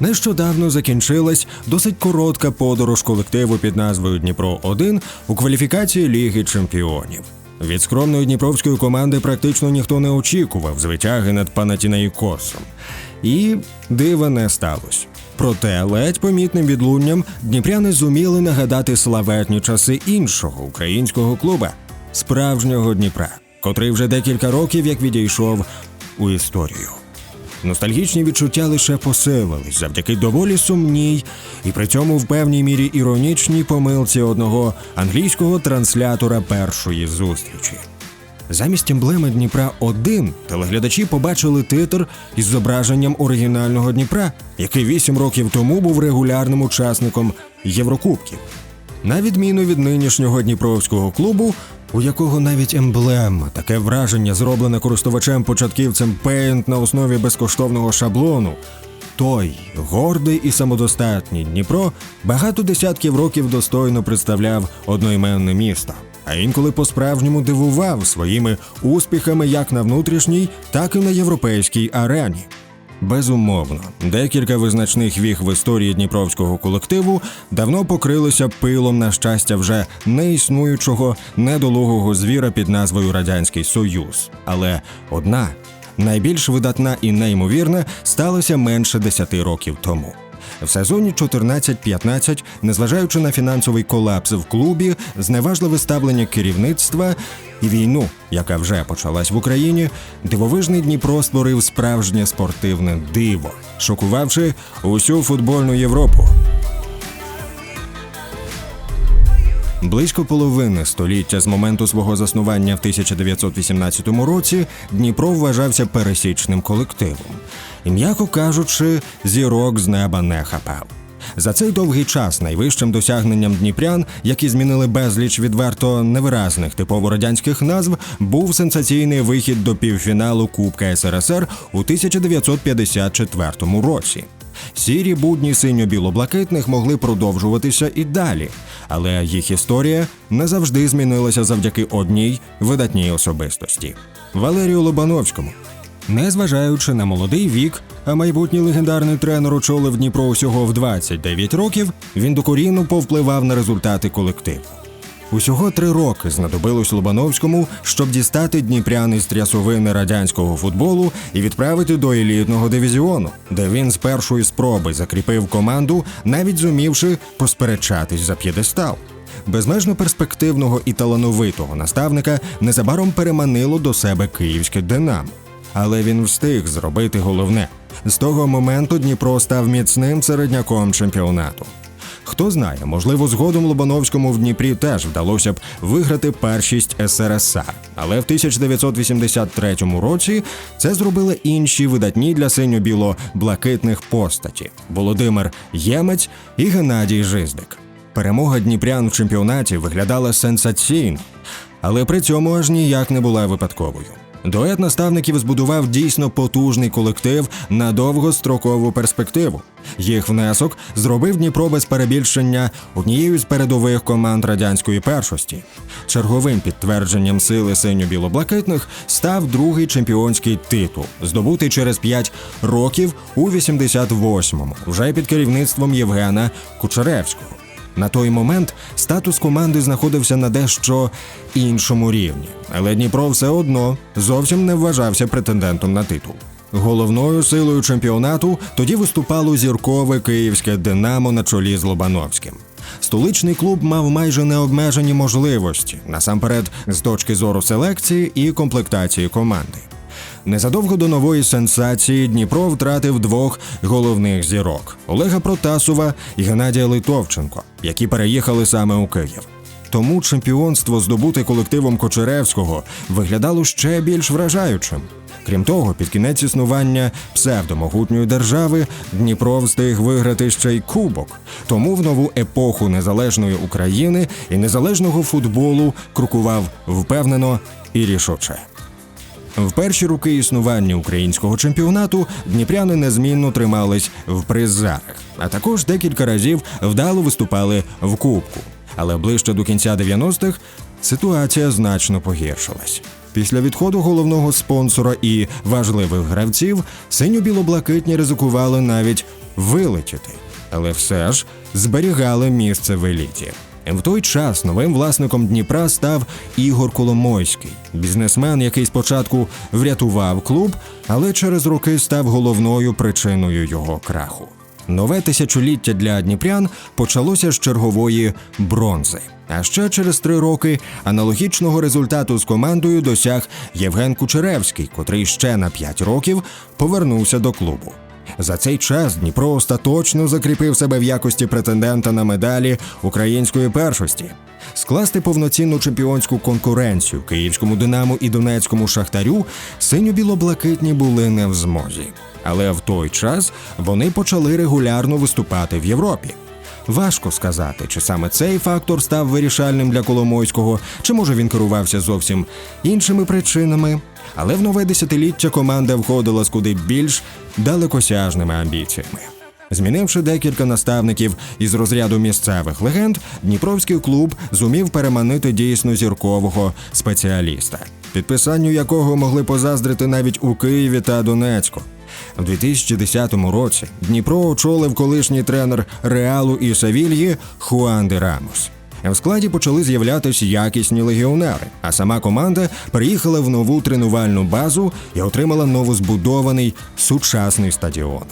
Нещодавно закінчилась досить коротка подорож колективу під назвою Дніпро 1 у кваліфікації Ліги Чемпіонів. Від скромної дніпровської команди практично ніхто не очікував звитяги над Панатінаїкосом. І дива не сталося. Проте ледь помітним відлунням дніпряни зуміли нагадати славетні часи іншого українського клуба справжнього Дніпра, котрий вже декілька років як відійшов у історію. Ностальгічні відчуття лише посилились завдяки доволі сумній і при цьому в певній мірі іронічній помилці одного англійського транслятора першої зустрічі. Замість емблеми Дніпра 1 телеглядачі побачили титр із зображенням оригінального Дніпра, який вісім років тому був регулярним учасником Єврокубків. На відміну від нинішнього дніпровського клубу, у якого навіть емблема, таке враження, зроблене користувачем початківцем Paint на основі безкоштовного шаблону. Той гордий і самодостатній Дніпро багато десятків років достойно представляв одноіменне місто, а інколи по-справжньому дивував своїми успіхами як на внутрішній, так і на європейській арені. Безумовно, декілька визначних віх в історії дніпровського колективу давно покрилися пилом на щастя вже неіснуючого недолугого звіра під назвою Радянський Союз. Але одна найбільш видатна і неймовірна сталася менше десяти років тому. В сезоні 14-15, незважаючи на фінансовий колапс в клубі, зневажливе ставлення керівництва і війну, яка вже почалась в Україні, дивовижний Дніпро створив справжнє спортивне диво, шокувавши усю футбольну Європу. Близько половини століття з моменту свого заснування в 1918 році Дніпро вважався пересічним колективом. І, м'яко кажучи, зірок з неба не хапав. За цей довгий час найвищим досягненням дніпрян, які змінили безліч відверто невиразних типово радянських назв, був сенсаційний вихід до півфіналу Кубка СРСР у 1954 році. Сірі будні синьо-біло-блакитних могли продовжуватися і далі, але їх історія не завжди змінилася завдяки одній видатній особистості Валерію Лобановському. Незважаючи на молодий вік, а майбутній легендарний тренер очолив Дніпро усього в 29 років, він докорінно повпливав на результати колективу. Усього три роки знадобилось Лобановському, щоб дістати дніпрян із трясовини радянського футболу і відправити до елітного дивізіону, де він з першої спроби закріпив команду, навіть зумівши посперечатись за п'єдестал. Безмежно перспективного і талановитого наставника незабаром переманило до себе київське Динамо. Але він встиг зробити головне. З того моменту Дніпро став міцним середняком чемпіонату. Хто знає, можливо, згодом Лобановському в Дніпрі теж вдалося б виграти першість СРСР. Але в 1983 році це зробили інші видатні для синьо-біло-блакитних постаті Володимир Ємець і Геннадій Жиздик. Перемога Дніпрян в чемпіонаті виглядала сенсаційно, але при цьому аж ніяк не була випадковою. Дует наставників збудував дійсно потужний колектив на довгострокову перспективу. Їх внесок зробив Дніпро без перебільшення однією з передових команд радянської першості. Черговим підтвердженням сили синьо-біло-блакитних став другий чемпіонський титул, здобутий через 5 років у 88-му, вже під керівництвом Євгена Кучеревського. На той момент статус команди знаходився на дещо іншому рівні, але Дніпро все одно зовсім не вважався претендентом на титул. Головною силою чемпіонату тоді виступало зіркове київське Динамо на чолі з Лобановським. Столичний клуб мав майже необмежені можливості насамперед з точки зору селекції і комплектації команди. Незадовго до нової сенсації Дніпро втратив двох головних зірок Олега Протасова і Геннадія Литовченко, які переїхали саме у Київ. Тому чемпіонство, здобуте колективом Кочеревського, виглядало ще більш вражаючим. Крім того, під кінець існування псевдомогутньої держави Дніпро встиг виграти ще й кубок. Тому в нову епоху незалежної України і незалежного футболу крокував впевнено і рішуче. В перші роки існування українського чемпіонату дніпряни незмінно тримались в призах, а також декілька разів вдало виступали в кубку. Але ближче до кінця 90-х ситуація значно погіршилась. Після відходу головного спонсора і важливих гравців синьо-біло-блакитні ризикували навіть вилетіти, але все ж зберігали місце в еліті. В той час новим власником Дніпра став Ігор Коломойський, бізнесмен, який спочатку врятував клуб, але через роки став головною причиною його краху. Нове тисячоліття для дніпрян почалося з чергової бронзи. А ще через три роки аналогічного результату з командою досяг Євген Кучеревський, котрий ще на п'ять років повернувся до клубу. За цей час Дніпро остаточно закріпив себе в якості претендента на медалі української першості. Скласти повноцінну чемпіонську конкуренцію київському Динамо і Донецькому Шахтарю синьо-біло-блакитні були не в змозі. Але в той час вони почали регулярно виступати в Європі. Важко сказати, чи саме цей фактор став вирішальним для Коломойського, чи може він керувався зовсім іншими причинами. Але в нове десятиліття команда входила з куди більш далекосяжними амбіціями. Змінивши декілька наставників із розряду місцевих легенд, Дніпровський клуб зумів переманити дійсно зіркового спеціаліста, підписанню якого могли позаздрити навіть у Києві та Донецьку. У 2010 році Дніпро очолив колишній тренер Реалу і Савільї Хуан де Рамос. В складі почали з'являтися якісні легіонери, а сама команда приїхала в нову тренувальну базу і отримала новозбудований сучасний стадіон.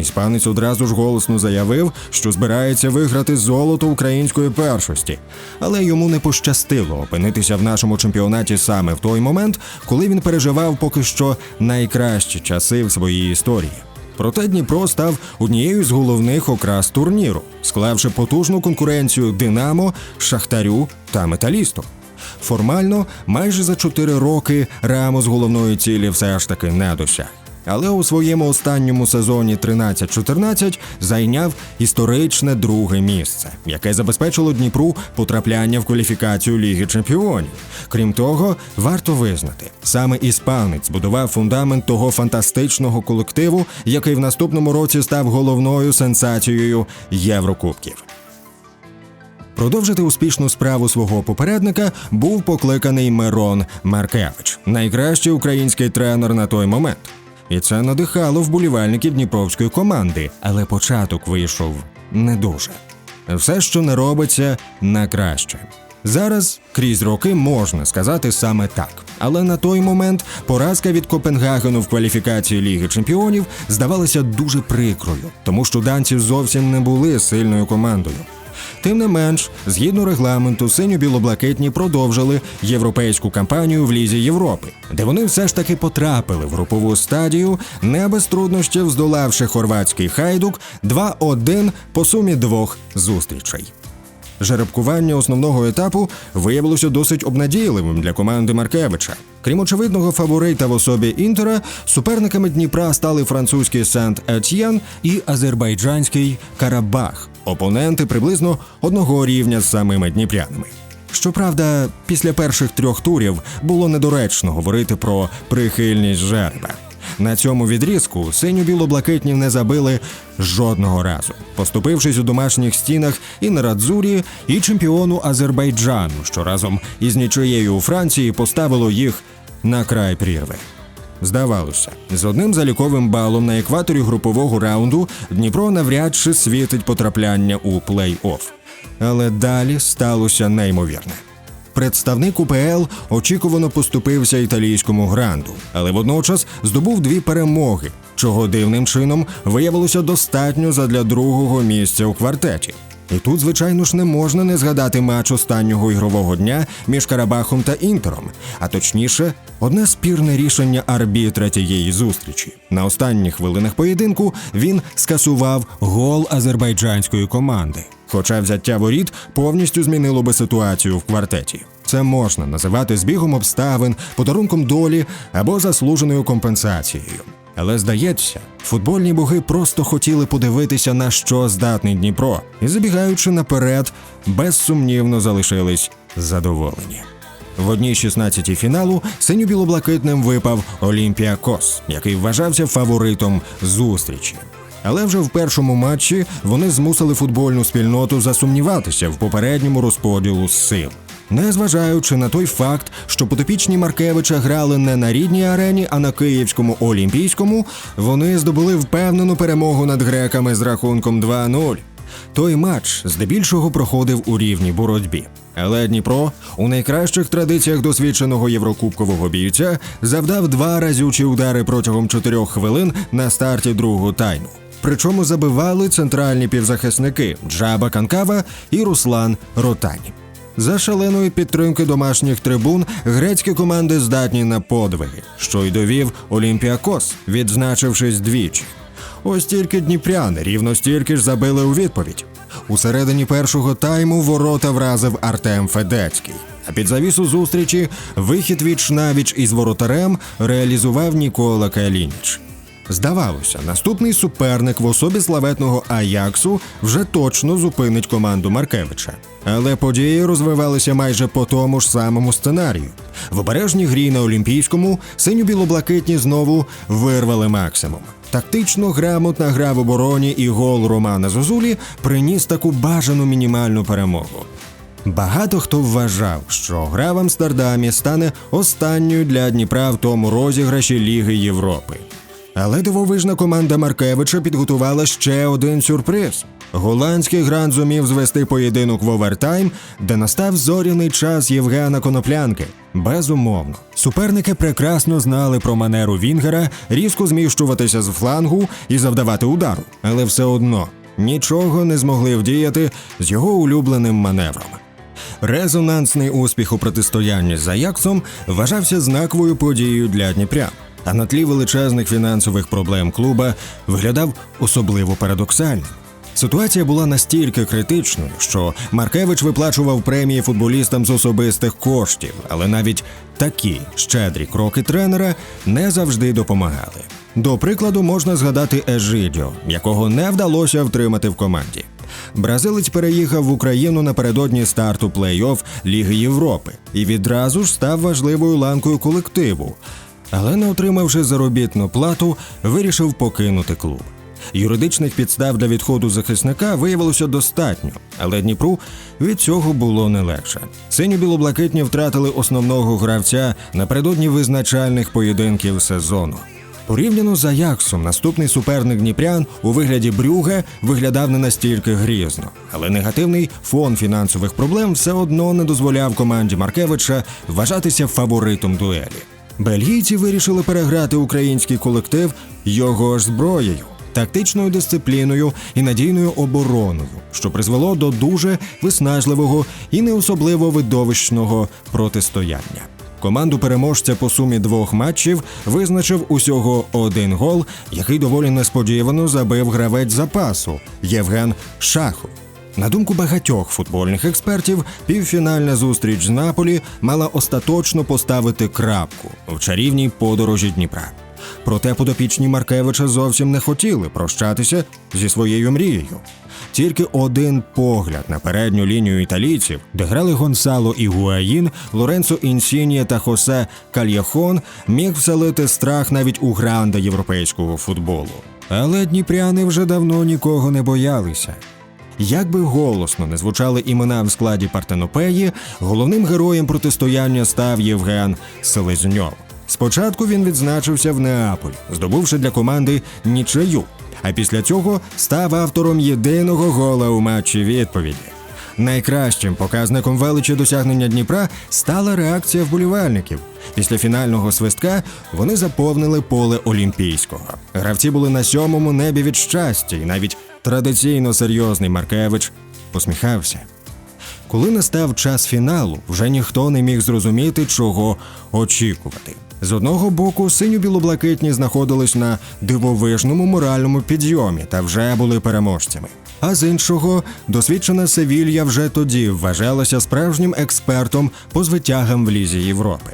Іспанець одразу ж голосно заявив, що збирається виграти золото української першості, але йому не пощастило опинитися в нашому чемпіонаті саме в той момент, коли він переживав поки що найкращі часи в своїй історії. Проте Дніпро став однією з головних окрас турніру, склавши потужну конкуренцію Динамо, Шахтарю та Металісту. Формально, майже за чотири роки Рамос головної цілі все ж таки не досяг. Але у своєму останньому сезоні 13-14 зайняв історичне друге місце, яке забезпечило Дніпру потрапляння в кваліфікацію Ліги Чемпіонів. Крім того, варто визнати, саме іспанець збудував фундамент того фантастичного колективу, який в наступному році став головною сенсацією Єврокубків. Продовжити успішну справу свого попередника був покликаний Мирон Маркевич, найкращий український тренер на той момент. І це надихало вболівальників дніпровської команди, але початок вийшов не дуже. Все, що не робиться, на краще. Зараз крізь роки можна сказати саме так. Але на той момент поразка від Копенгагену в кваліфікації Ліги Чемпіонів здавалася дуже прикрою, тому що данці зовсім не були сильною командою. Тим не менш, згідно регламенту, синьо-білоблакитні продовжили європейську кампанію в Лізі Європи, де вони все ж таки потрапили в групову стадію, не без труднощів здолавши хорватський хайдук 2-1 по сумі двох зустрічей. Жеребкування основного етапу виявилося досить обнадійливим для команди Маркевича. Крім очевидного фаворита в особі Інтера, суперниками Дніпра стали французький Сент Етьєн і азербайджанський Карабах, опоненти приблизно одного рівня з самими дніпрянами. Щоправда, після перших трьох турів було недоречно говорити про прихильність жереба. На цьому відрізку синьо-біло-блакитні не забили жодного разу, поступившись у домашніх стінах і на Радзурі, і чемпіону Азербайджану, що разом із нічиєю у Франції поставило їх на край прірви. Здавалося, з одним заліковим балом на екваторі групового раунду Дніпро навряд чи світить потрапляння у плей-офф. Але далі сталося неймовірне. Представник УПЛ очікувано поступився італійському гранду, але водночас здобув дві перемоги, чого дивним чином виявилося достатньо задля другого місця у квартеті. І тут, звичайно ж, не можна не згадати матч останнього ігрового дня між Карабахом та Інтером, а точніше, одне спірне рішення арбітра тієї зустрічі. На останніх хвилинах поєдинку він скасував гол азербайджанської команди. Хоча взяття воріт повністю змінило би ситуацію в квартеті. Це можна називати збігом обставин, подарунком долі або заслуженою компенсацією. Але здається, футбольні боги просто хотіли подивитися, на що здатний Дніпро, і забігаючи наперед, безсумнівно залишились задоволені. В одній 16 фіналу синьо-білоблакитним випав Олімпіакос, який вважався фаворитом зустрічі. Але вже в першому матчі вони змусили футбольну спільноту засумніватися в попередньому розподілу сил. Незважаючи на той факт, що потопічні Маркевича грали не на рідній арені, а на київському олімпійському, вони здобули впевнену перемогу над греками з рахунком 2-0. Той матч здебільшого проходив у рівній боротьбі. Але Дніпро у найкращих традиціях досвідченого єврокубкового бійця завдав два разючі удари протягом чотирьох хвилин на старті другого тайму. Причому забивали центральні півзахисники Джаба Канкава і Руслан Ротані. За шаленої підтримки домашніх трибун грецькі команди здатні на подвиги, що й довів Олімпіакос, відзначившись двічі. Ось тільки дніпряни рівно стільки ж забили у відповідь. У середині першого тайму ворота вразив Артем Федецький. А під завісу зустрічі вихід віч навіч із воротарем реалізував Нікола Калініч. Здавалося, наступний суперник в особі славетного Аяксу вже точно зупинить команду Маркевича. Але події розвивалися майже по тому ж самому сценарію. В обережній грі на Олімпійському синьо-білоблакитні знову вирвали максимум. Тактично грамотна гра в обороні і гол Романа Зозулі приніс таку бажану мінімальну перемогу. Багато хто вважав, що гра в Амстердамі стане останньою для Дніпра в тому розіграші Ліги Європи. Але дивовижна команда Маркевича підготувала ще один сюрприз. Голландський грант зумів звести поєдинок в овертайм, де настав зоряний час Євгена Коноплянки. Безумовно, суперники прекрасно знали про манеру Вінгера різко зміщуватися з флангу і завдавати удару, але все одно нічого не змогли вдіяти з його улюбленим маневром. Резонансний успіх у протистоянні з Аяксом вважався знаковою подією для Дніпря. А на тлі величезних фінансових проблем клуба виглядав особливо парадоксальним. Ситуація була настільки критичною, що Маркевич виплачував премії футболістам з особистих коштів, але навіть такі щедрі кроки тренера не завжди допомагали. До прикладу, можна згадати Ежидіо, якого не вдалося втримати в команді. Бразилець переїхав в Україну напередодні старту плей-офф Ліги Європи і відразу ж став важливою ланкою колективу. Але не отримавши заробітну плату, вирішив покинути клуб. Юридичних підстав для відходу захисника виявилося достатньо, але Дніпру від цього було не легше. Синьо-білоблакитні втратили основного гравця напередодні визначальних поєдинків сезону. Порівняно з Аяксом, наступний суперник Дніпрян у вигляді Брюге виглядав не настільки грізно, але негативний фон фінансових проблем все одно не дозволяв команді Маркевича вважатися фаворитом дуелі. Бельгійці вирішили переграти український колектив його ж зброєю, тактичною дисципліною і надійною обороною, що призвело до дуже виснажливого і не особливо видовищного протистояння. Команду переможця по сумі двох матчів визначив усього один гол, який доволі несподівано забив гравець запасу Євген Шахов. На думку багатьох футбольних експертів, півфінальна зустріч з Наполі мала остаточно поставити крапку в чарівній подорожі Дніпра. Проте подопічні Маркевича зовсім не хотіли прощатися зі своєю мрією. Тільки один погляд на передню лінію італійців, де грали Гонсало і Гуаїн, Лоренцо Інсінія та Хосе Кальяхон, міг вселити страх навіть у гранда європейського футболу. Але дніпряни вже давно нікого не боялися. Як би голосно не звучали імена в складі Партенопеї, головним героєм протистояння став Євген Селезньов. Спочатку він відзначився в Неаполь, здобувши для команди нічию, а після цього став автором єдиного гола у матчі відповіді. Найкращим показником величі досягнення Дніпра стала реакція вболівальників. Після фінального свистка вони заповнили поле Олімпійського. Гравці були на сьомому небі від щастя, і навіть традиційно серйозний Маркевич посміхався. Коли настав час фіналу, вже ніхто не міг зрозуміти, чого очікувати. З одного боку, синьо-білоблакитні знаходились на дивовижному моральному підйомі та вже були переможцями. А з іншого, досвідчена Севілья вже тоді вважалася справжнім експертом по звитягам в Лізі Європи.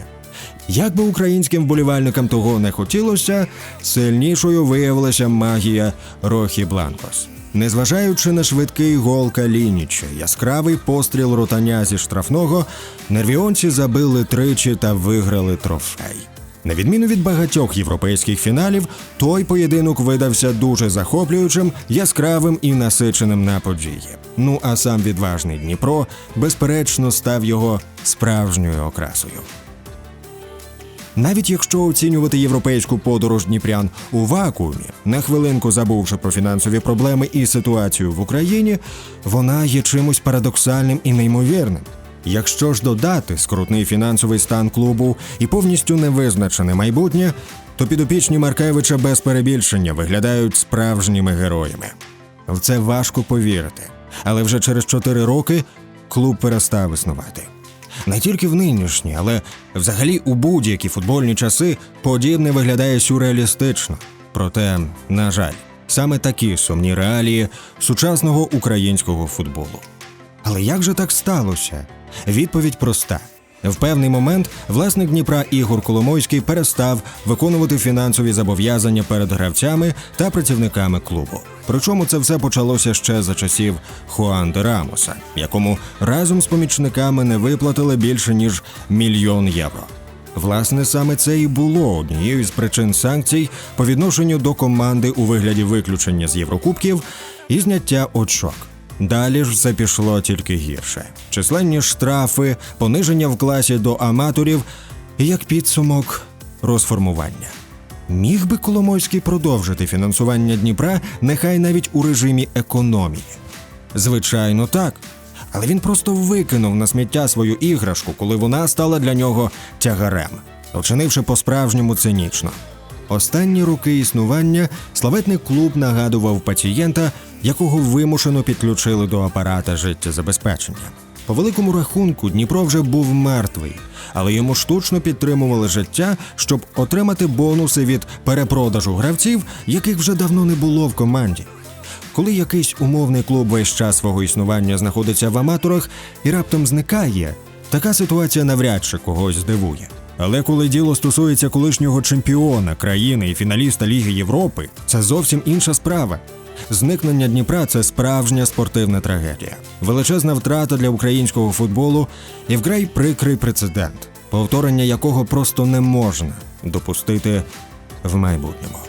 Як би українським вболівальникам того не хотілося, сильнішою виявилася магія Рохі Бланкос. Незважаючи на швидкий гол Калініча, яскравий постріл ротаня зі штрафного, нервіонці забили тричі та виграли трофей. На відміну від багатьох європейських фіналів, той поєдинок видався дуже захоплюючим, яскравим і насиченим на події. Ну а сам відважний Дніпро, безперечно, став його справжньою окрасою. Навіть якщо оцінювати європейську подорож Дніпрян у вакуумі, на хвилинку забувши про фінансові проблеми і ситуацію в Україні, вона є чимось парадоксальним і неймовірним. Якщо ж додати скрутний фінансовий стан клубу і повністю невизначене майбутнє, то підопічні Маркевича без перебільшення виглядають справжніми героями. В це важко повірити, але вже через чотири роки клуб перестав існувати. Не тільки в нинішні, але взагалі у будь-які футбольні часи подібне виглядає сюрреалістично. Проте, на жаль, саме такі сумні реалії сучасного українського футболу. Але як же так сталося? Відповідь проста. В певний момент власник Дніпра Ігор Коломойський перестав виконувати фінансові зобов'язання перед гравцями та працівниками клубу. Причому це все почалося ще за часів Хуан де Рамоса, якому разом з помічниками не виплатили більше ніж мільйон євро. Власне, саме це і було однією з причин санкцій по відношенню до команди у вигляді виключення з Єврокубків і зняття очок. Далі ж все пішло тільки гірше: численні штрафи, пониження в класі до аматорів і як підсумок розформування. Міг би Коломойський продовжити фінансування Дніпра, нехай навіть у режимі економії. Звичайно, так. Але він просто викинув на сміття свою іграшку, коли вона стала для нього тягарем, вчинивши по-справжньому цинічно. Останні роки існування славетний клуб нагадував пацієнта, якого вимушено підключили до апарата життєзабезпечення. По великому рахунку Дніпро вже був мертвий, але йому штучно підтримували життя, щоб отримати бонуси від перепродажу гравців, яких вже давно не було в команді. Коли якийсь умовний клуб весь час свого існування знаходиться в аматорах і раптом зникає, така ситуація навряд чи когось здивує. Але коли діло стосується колишнього чемпіона країни і фіналіста Ліги Європи, це зовсім інша справа. Зникнення Дніпра це справжня спортивна трагедія, величезна втрата для українського футболу і вкрай прикрий прецедент, повторення якого просто не можна допустити в майбутньому.